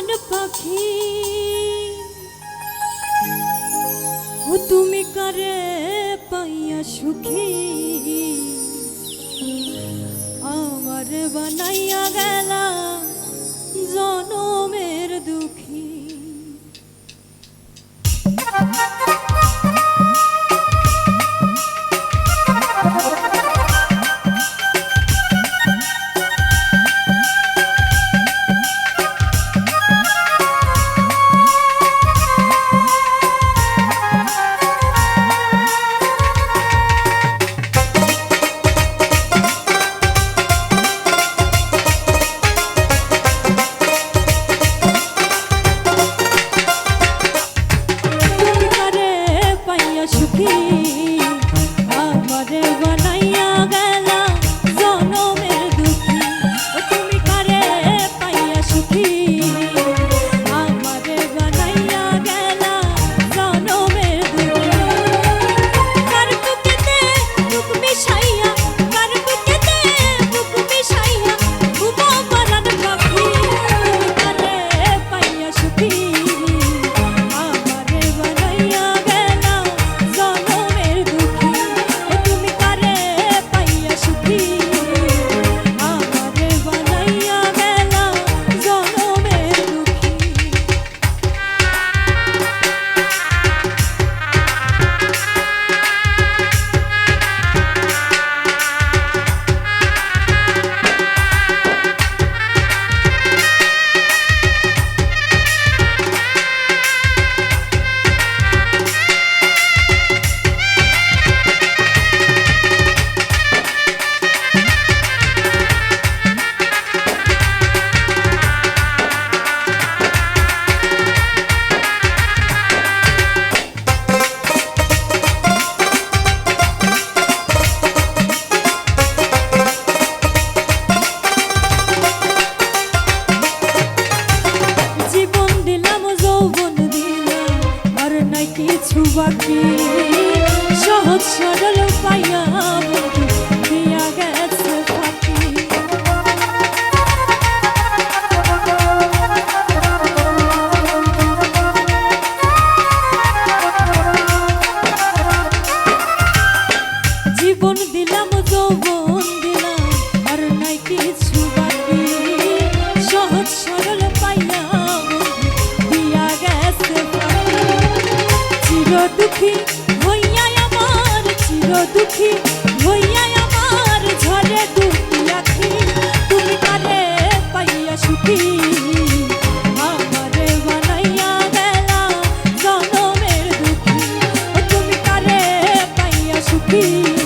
প্রাণ পাখি। ও তুমি কারে পাইয়া সুখী? আমার বানাইয়া গেলা জনমের দুঃখ। জীবন দিলাম, যৌবন দিলাম, আর নাই কিছু বাকি। সহজ সরল পাইয়া দিয়া গেছে চির দুঃখী হইয়া আমার, চির দুঃখী হইয়া আমার ঝরে দুঃখী আখি। তুমি তারে পাইয়া সুখী? be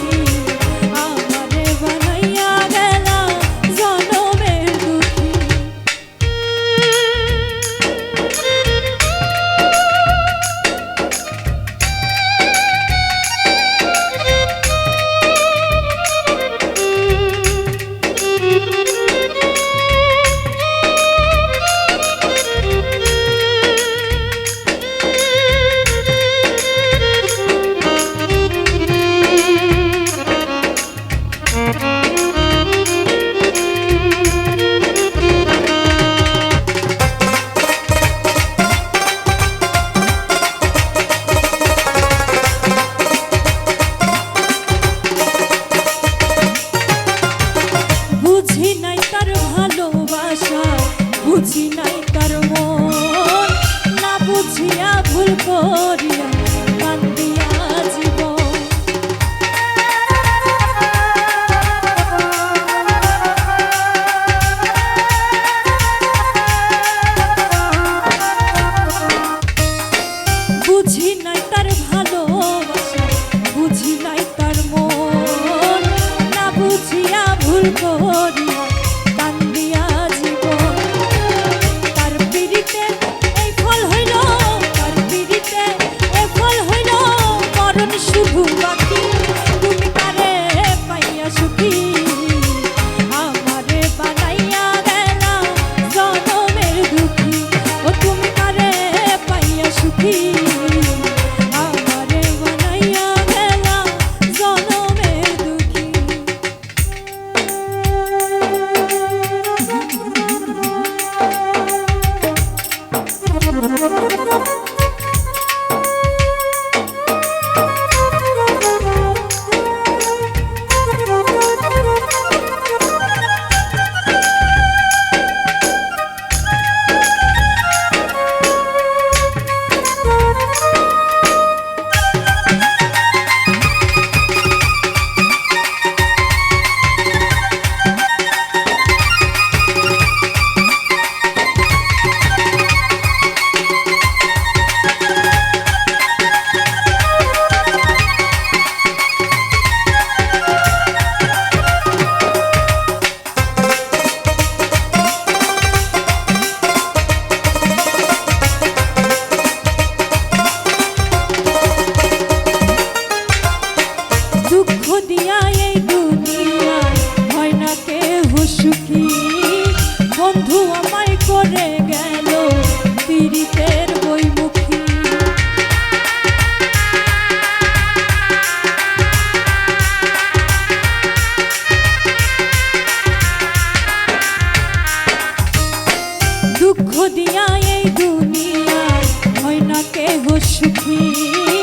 সুখী